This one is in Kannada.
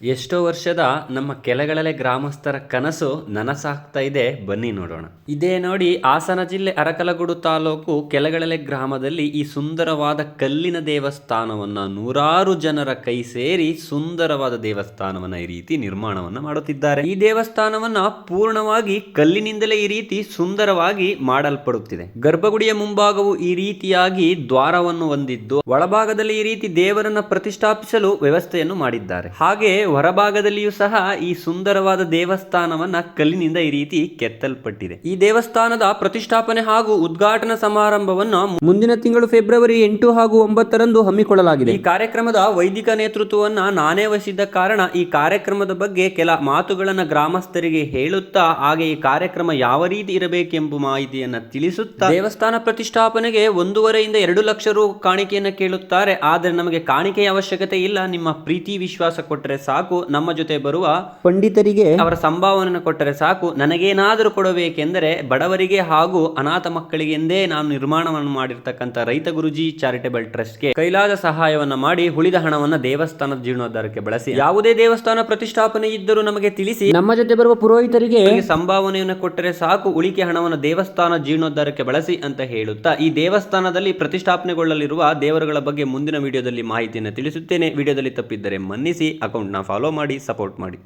ಎಷ್ಟೋ ವರ್ಷದ ನಮ್ಮ ಕೆಳಗಡಲೆ ಗ್ರಾಮಸ್ಥರ ಕನಸು ನನಸಾಗ್ತಾ ಇದೆ. ಬನ್ನಿ ನೋಡೋಣ. ಇದೇ ನೋಡಿ ಹಾಸನ ಜಿಲ್ಲೆ ಅರಕಲಗೂಡು ತಾಲೂಕು ಕೆಳಗಡಲೆ ಗ್ರಾಮದಲ್ಲಿ ಈ ಸುಂದರವಾದ ಕಲ್ಲಿನ ದೇವಸ್ಥಾನವನ್ನ ನೂರಾರು ಜನರ ಕೈ ಸೇರಿ ಸುಂದರವಾದ ದೇವಸ್ಥಾನವನ್ನ ಈ ರೀತಿ ನಿರ್ಮಾಣವನ್ನ ಮಾಡುತ್ತಿದ್ದಾರೆ. ಈ ದೇವಸ್ಥಾನವನ್ನ ಪೂರ್ಣವಾಗಿ ಕಲ್ಲಿನಿಂದಲೇ ಈ ರೀತಿ ಸುಂದರವಾಗಿ ಮಾಡಲ್ಪಡುತ್ತಿದೆ. ಗರ್ಭಗುಡಿಯ ಮುಂಭಾಗವು ಈ ರೀತಿಯಾಗಿ ದ್ವಾರವನ್ನು ಹೊಂದಿದ್ದು, ಒಳಭಾಗದಲ್ಲಿ ಈ ರೀತಿ ದೇವರನ್ನ ಪ್ರತಿಷ್ಠಾಪಿಸಲು ವ್ಯವಸ್ಥೆಯನ್ನು ಮಾಡಿದ್ದಾರೆ. ಹಾಗೆ ಹೊರಭಾಗದಲ್ಲಿಯೂ ಸಹ ಈ ಸುಂದರವಾದ ದೇವಸ್ಥಾನವನ್ನ ಕಲ್ಲಿನಿಂದ ಈ ರೀತಿ ಕೆತ್ತಲ್ಪಟ್ಟಿದೆ. ಈ ದೇವಸ್ಥಾನದ ಪ್ರತಿಷ್ಠಾಪನೆ ಹಾಗೂ ಉದ್ಘಾಟನಾ ಸಮಾರಂಭವನ್ನು ಮುಂದಿನ ತಿಂಗಳು ಫೆಬ್ರವರಿ ಎಂಟು ಹಾಗೂ ಒಂಬತ್ತರಂದು ಹಮ್ಮಿಕೊಳ್ಳಲಾಗಿದೆ. ಈ ಕಾರ್ಯಕ್ರಮದ ವೈದಿಕ ನೇತೃತ್ವವನ್ನ ನಾನೇ ವಹಿಸಿದ್ದ ಕಾರಣ ಈ ಕಾರ್ಯಕ್ರಮದ ಬಗ್ಗೆ ಕೆಲ ಮಾತುಗಳನ್ನ ಗ್ರಾಮಸ್ಥರಿಗೆ ಹೇಳುತ್ತಾ, ಹಾಗೆ ಈ ಕಾರ್ಯಕ್ರಮ ಯಾವ ರೀತಿ ಇರಬೇಕೆಂಬ ಮಾಹಿತಿಯನ್ನ ತಿಳಿಸುತ್ತಾ ದೇವಸ್ಥಾನ ಪ್ರತಿಷ್ಠಾಪನೆಗೆ ಒಂದೂವರೆಯಿಂದ ಎರಡು ಲಕ್ಷ ರು ಕಾಣಿಕೆಯನ್ನ ಕೇಳುತ್ತಾರೆ. ಆದರೆ ನಮಗೆ ಕಾಣಿಕೆಯ ಅವಶ್ಯಕತೆ ಇಲ್ಲ. ನಿಮ್ಮ ಪ್ರೀತಿ, ವಿಶ್ವಾಸ ಕೊಟ್ಟರೆ ಸಾಕು. ನಮ್ಮ ಜೊತೆ ಬರುವ ಪಂಡಿತರಿಗೆ ಅವರ ಸಂಭಾವನೆಯನ್ನು ಕೊಟ್ಟರೆ ಸಾಕು. ನನಗೇನಾದರೂ ಕೊಡಬೇಕೆಂದರೆ ಬಡವರಿಗೆ ಹಾಗೂ ಅನಾಥ ಮಕ್ಕಳಿಗೆ ಎಂದೇ ನಾನು ನಿರ್ಮಾಣವನ್ನು ಮಾಡಿರ್ತಕ್ಕಂಥ ರೈತ ಗುರುಜಿ ಚಾರಿಟೇಬಲ್ ಟ್ರಸ್ಟ್ಗೆ ಕೈಲಾದ ಸಹಾಯವನ್ನ ಮಾಡಿ ಉಳಿದ ಹಣವನ್ನ ದೇವಸ್ಥಾನದ ಜೀರ್ಣೋದ್ಧಾರಕ್ಕೆ ಬಳಸಿ. ಯಾವುದೇ ದೇವಸ್ಥಾನ ಪ್ರತಿಷ್ಠಾಪನೆ ಇದ್ದರೂ ನಮಗೆ ತಿಳಿಸಿ. ನಮ್ಮ ಜೊತೆ ಬರುವ ಪುರೋಹಿತರಿಗೆ ಸಂಭಾವನೆಯನ್ನು ಕೊಟ್ಟರೆ ಸಾಕು ಉಳಿಕೆ ಹಣವನ್ನು ದೇವಸ್ಥಾನ ಜೀರ್ಣೋದ್ಧಾರಕ್ಕೆ ಬಳಸಿ ಅಂತ ಹೇಳುತ್ತಾ. ಈ ದೇವಸ್ಥಾನದಲ್ಲಿ ಪ್ರತಿಷ್ಠಾಪನೆಗೊಳ್ಳಲಿರುವ ದೇವರುಗಳ ಬಗ್ಗೆ ಮುಂದಿನ ವಿಡಿಯೋದಲ್ಲಿ ಮಾಹಿತಿಯನ್ನು ತಿಳಿಸುತ್ತೇನೆ. ವಿಡಿಯೋದಲ್ಲಿ ತಪ್ಪಿದ್ದರೆ ಮನ್ನಿಸಿ ಅಕೌಂಟ್ನ ಫಾಲೋ ಮಾಡಿ ಸಪೋರ್ಟ್ ಮಾಡಿ.